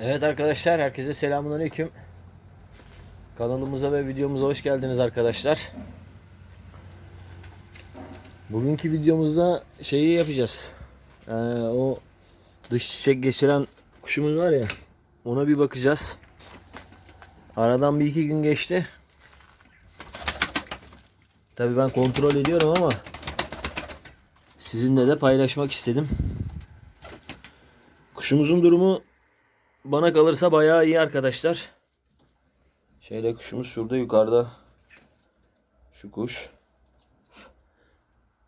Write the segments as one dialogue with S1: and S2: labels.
S1: Evet arkadaşlar herkese selamun aleyküm. Kanalımıza ve videomuza hoş geldiniz arkadaşlar. Bugünkü videomuzda şeyi yapacağız. Ee, o dış çiçek geçiren kuşumuz var ya. Ona bir bakacağız. Aradan bir iki gün geçti. Tabii ben kontrol ediyorum ama sizinle de paylaşmak istedim. Kuşumuzun durumu bana kalırsa bayağı iyi arkadaşlar. Şeyde kuşumuz şurada yukarıda. Şu kuş.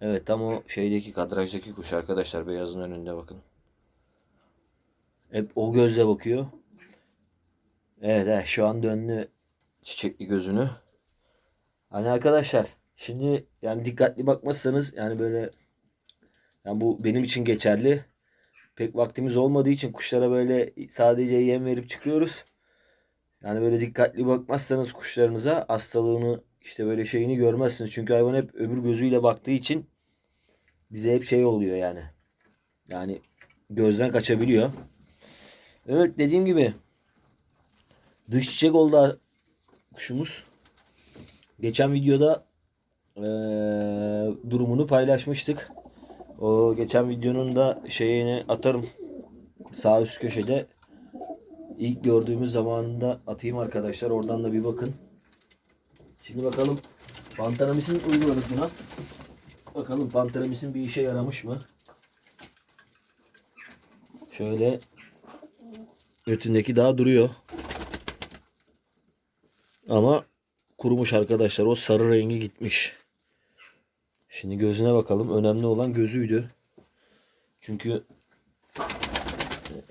S1: Evet tam o şeydeki kadrajdaki kuş arkadaşlar beyazın önünde bakın. Hep o gözle bakıyor. Evet, evet şu an döndü çiçekli gözünü. Hani arkadaşlar şimdi yani dikkatli bakmazsanız yani böyle yani bu benim için geçerli pek vaktimiz olmadığı için kuşlara böyle sadece yem verip çıkıyoruz. Yani böyle dikkatli bakmazsanız kuşlarınıza hastalığını işte böyle şeyini görmezsiniz. Çünkü hayvan hep öbür gözüyle baktığı için bize hep şey oluyor yani. Yani gözden kaçabiliyor. Evet dediğim gibi dış çiçek oldu kuşumuz. Geçen videoda eee, durumunu paylaşmıştık. O geçen videonun da şeyini atarım. Sağ üst köşede ilk gördüğümüz zamanında atayım arkadaşlar. Oradan da bir bakın. Şimdi bakalım Pantanamis'in uyguladık buna. Bakalım Pantanamis'in bir işe yaramış mı? Şöyle ötündeki daha duruyor. Ama kurumuş arkadaşlar. O sarı rengi gitmiş. Şimdi gözüne bakalım. Önemli olan gözüydü. Çünkü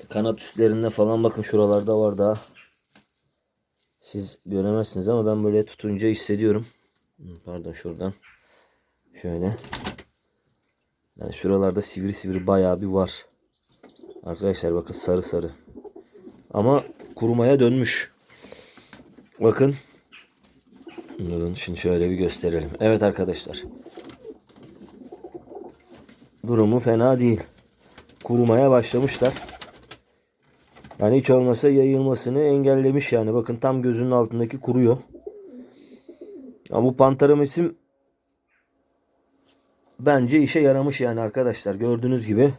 S1: kanat üstlerinde falan bakın şuralarda var daha. Siz göremezsiniz ama ben böyle tutunca hissediyorum. Pardon şuradan. Şöyle. Yani şuralarda sivri sivri bayağı bir var. Arkadaşlar bakın sarı sarı. Ama kurumaya dönmüş. Bakın. Şimdi şöyle bir gösterelim. Evet arkadaşlar. Durumu fena değil. Kurumaya başlamışlar. Yani hiç olmasa yayılmasını engellemiş yani. Bakın tam gözünün altındaki kuruyor. Ama bu pantaramisim bence işe yaramış yani arkadaşlar. Gördüğünüz gibi.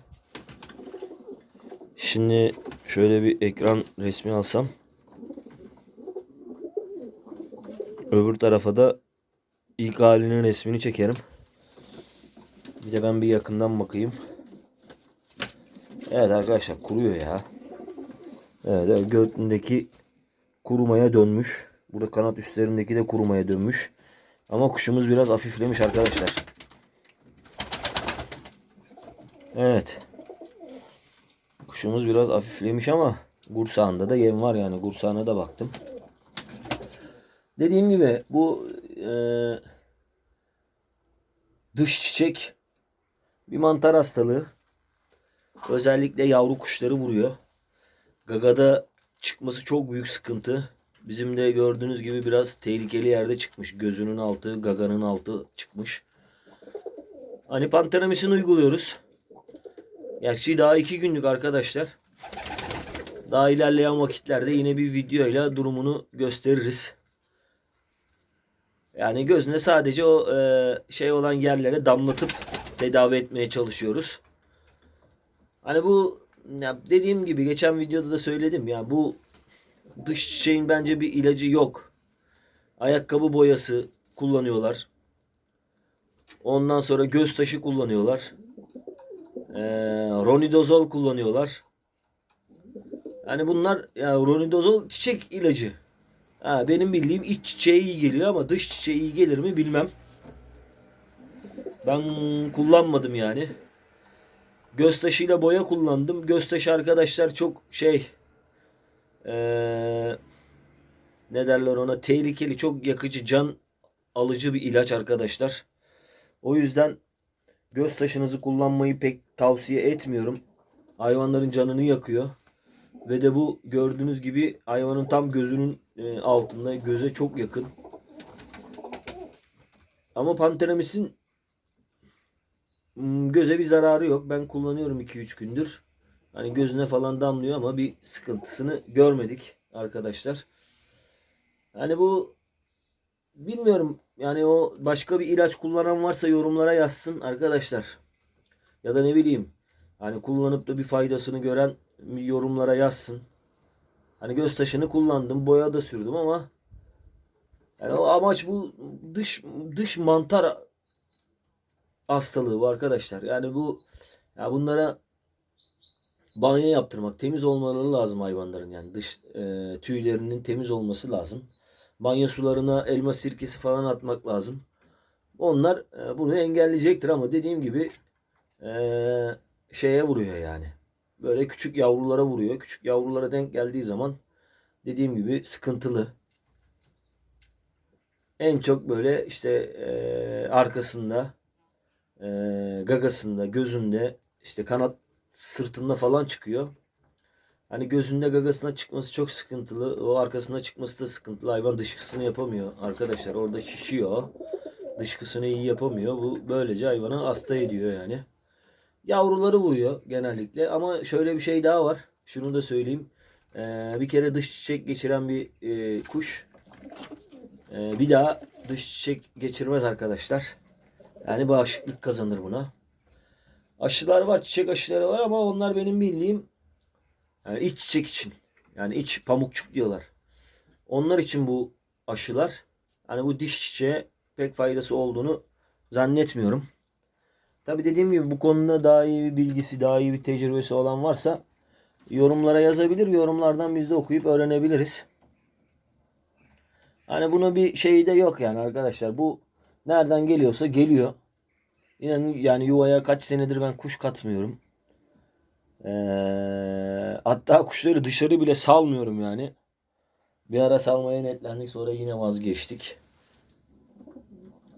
S1: Şimdi şöyle bir ekran resmi alsam. Öbür tarafa da ilk halinin resmini çekerim. Bir de ben bir yakından bakayım. Evet arkadaşlar kuruyor ya. Evet, göğsündeki kurumaya dönmüş. Burada kanat üstlerindeki de kurumaya dönmüş. Ama kuşumuz biraz hafiflemiş arkadaşlar. Evet. Kuşumuz biraz hafiflemiş ama gursağında da yem var yani. Gursağına da baktım. Dediğim gibi bu eee dış çiçek bir mantar hastalığı. Özellikle yavru kuşları vuruyor. Gagada çıkması çok büyük sıkıntı. Bizim de gördüğünüz gibi biraz tehlikeli yerde çıkmış. Gözünün altı, gaganın altı çıkmış. Hani panteramisini uyguluyoruz. Gerçi daha iki günlük arkadaşlar. Daha ilerleyen vakitlerde yine bir videoyla durumunu gösteririz. Yani gözüne sadece o e, şey olan yerlere damlatıp tedavi etmeye çalışıyoruz. Hani bu ya dediğim gibi geçen videoda da söyledim ya bu dış çiçeğin bence bir ilacı yok. Ayakkabı boyası kullanıyorlar. Ondan sonra göz taşı kullanıyorlar. Ee, ronidozol kullanıyorlar. Yani bunlar ya ronidozol çiçek ilacı. Ha, benim bildiğim iç çiçeğe iyi geliyor ama dış çiçeğe iyi gelir mi bilmem. Ben kullanmadım yani. Göz taşıyla boya kullandım. Göz taşı arkadaşlar çok şey ee, ne derler ona tehlikeli çok yakıcı can alıcı bir ilaç arkadaşlar. O yüzden göz kullanmayı pek tavsiye etmiyorum. Hayvanların canını yakıyor. Ve de bu gördüğünüz gibi hayvanın tam gözünün altında göze çok yakın. Ama Panteramis'in göze bir zararı yok. Ben kullanıyorum 2-3 gündür. Hani gözüne falan damlıyor ama bir sıkıntısını görmedik arkadaşlar. Hani bu bilmiyorum yani o başka bir ilaç kullanan varsa yorumlara yazsın arkadaşlar. Ya da ne bileyim hani kullanıp da bir faydasını gören yorumlara yazsın. Hani göz taşını kullandım, boya da sürdüm ama yani o amaç bu dış dış mantar hastalığı bu arkadaşlar. Yani bu ya bunlara banyo yaptırmak, temiz olmaları lazım hayvanların yani dış e, tüylerinin temiz olması lazım. Banyo sularına elma sirkesi falan atmak lazım. Onlar e, bunu engelleyecektir ama dediğim gibi e, şeye vuruyor yani. Böyle küçük yavrulara vuruyor. Küçük yavrulara denk geldiği zaman dediğim gibi sıkıntılı. En çok böyle işte e, arkasında, e, gagasında, gözünde, işte kanat sırtında falan çıkıyor. Hani gözünde gagasına çıkması çok sıkıntılı. O arkasına çıkması da sıkıntılı. Hayvan dışkısını yapamıyor arkadaşlar. Orada şişiyor. Dışkısını iyi yapamıyor. Bu böylece hayvanı hasta ediyor yani. Yavruları vuruyor genellikle. Ama şöyle bir şey daha var. Şunu da söyleyeyim. Ee, bir kere dış çiçek geçiren bir e, kuş e, bir daha dış çiçek geçirmez arkadaşlar. Yani bağışıklık kazanır buna. Aşılar var, çiçek aşıları var ama onlar benim bildiğim yani iç çiçek için. Yani iç pamukçuk diyorlar. Onlar için bu aşılar. Hani bu diş çiçeğe pek faydası olduğunu zannetmiyorum. Tabi dediğim gibi bu konuda daha iyi bir bilgisi, daha iyi bir tecrübesi olan varsa yorumlara yazabilir. Yorumlardan biz de okuyup öğrenebiliriz. Hani buna bir şey de yok yani arkadaşlar. Bu nereden geliyorsa geliyor. İnanın yani yuvaya kaç senedir ben kuş katmıyorum. Ee, hatta kuşları dışarı bile salmıyorum yani. Bir ara salmaya niyetlendik sonra yine vazgeçtik.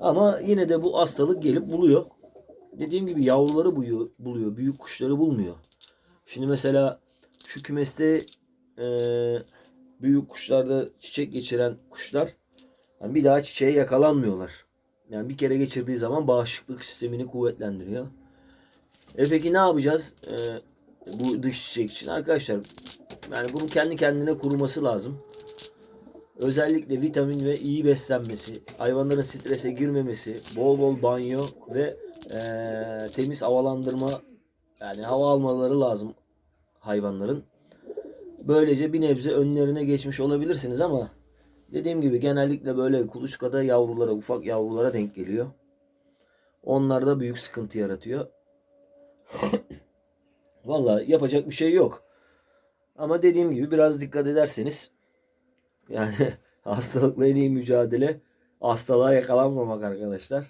S1: Ama yine de bu hastalık gelip buluyor. Dediğim gibi yavruları buluyor. Büyük kuşları bulmuyor. Şimdi mesela şu kümeste e, büyük kuşlarda çiçek geçiren kuşlar yani bir daha çiçeğe yakalanmıyorlar. Yani bir kere geçirdiği zaman bağışıklık sistemini kuvvetlendiriyor. E peki ne yapacağız e, bu dış çiçek için? Arkadaşlar yani bunun kendi kendine kuruması lazım. Özellikle vitamin ve iyi beslenmesi, hayvanların strese girmemesi, bol bol banyo ve e, temiz havalandırma yani hava almaları lazım hayvanların. Böylece bir nebze önlerine geçmiş olabilirsiniz ama dediğim gibi genellikle böyle kuluçkada yavrulara, ufak yavrulara denk geliyor. Onlar da büyük sıkıntı yaratıyor. Vallahi yapacak bir şey yok. Ama dediğim gibi biraz dikkat ederseniz yani hastalıkla en iyi mücadele hastalığa yakalanmamak arkadaşlar.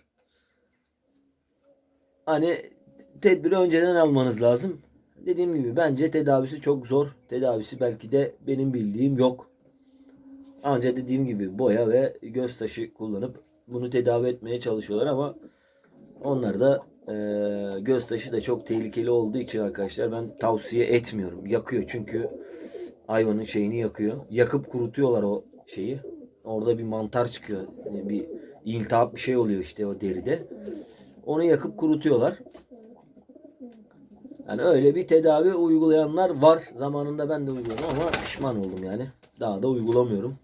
S1: Hani tedbiri önceden almanız lazım. Dediğim gibi bence tedavisi çok zor. Tedavisi belki de benim bildiğim yok. Ancak dediğim gibi boya ve göz taşı kullanıp bunu tedavi etmeye çalışıyorlar ama onlar da e, göz taşı da çok tehlikeli olduğu için arkadaşlar ben tavsiye etmiyorum. Yakıyor çünkü hayvanın şeyini yakıyor. Yakıp kurutuyorlar o şeyi. Orada bir mantar çıkıyor. Yani bir iltihap bir şey oluyor işte o deride. Onu yakıp kurutuyorlar. Yani öyle bir tedavi uygulayanlar var. Zamanında ben de uyguladım ama pişman oldum yani. Daha da uygulamıyorum.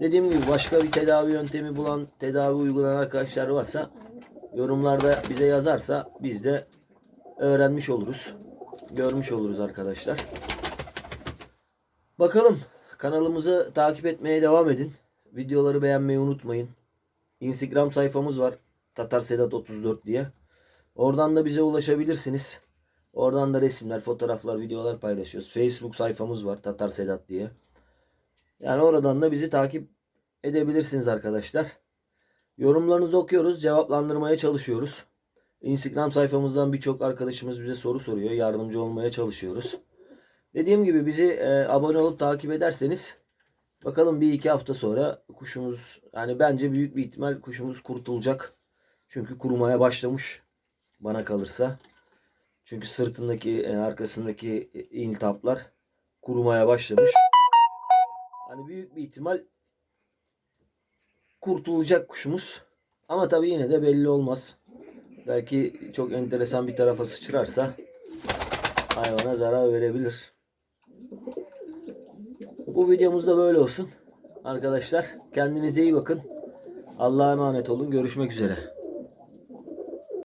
S1: Dediğim gibi başka bir tedavi yöntemi bulan, tedavi uygulayan arkadaşlar varsa yorumlarda bize yazarsa biz de öğrenmiş oluruz. Görmüş oluruz arkadaşlar. Bakalım kanalımızı takip etmeye devam edin. Videoları beğenmeyi unutmayın. Instagram sayfamız var. Tatar Sedat 34 diye. Oradan da bize ulaşabilirsiniz. Oradan da resimler, fotoğraflar, videolar paylaşıyoruz. Facebook sayfamız var Tatar Sedat diye. Yani oradan da bizi takip edebilirsiniz arkadaşlar. Yorumlarınızı okuyoruz, cevaplandırmaya çalışıyoruz. Instagram sayfamızdan birçok arkadaşımız bize soru soruyor. Yardımcı olmaya çalışıyoruz. Dediğim gibi bizi e, abone olup takip ederseniz bakalım bir iki hafta sonra kuşumuz yani bence büyük bir ihtimal kuşumuz kurtulacak. Çünkü kurumaya başlamış bana kalırsa. Çünkü sırtındaki e, arkasındaki e, iltihaplar kurumaya başlamış. Hani büyük bir ihtimal kurtulacak kuşumuz. Ama tabii yine de belli olmaz. Belki çok enteresan bir tarafa sıçrarsa hayvana zarar verebilir. Bu videomuz da böyle olsun. Arkadaşlar kendinize iyi bakın. Allah'a emanet olun. Görüşmek üzere.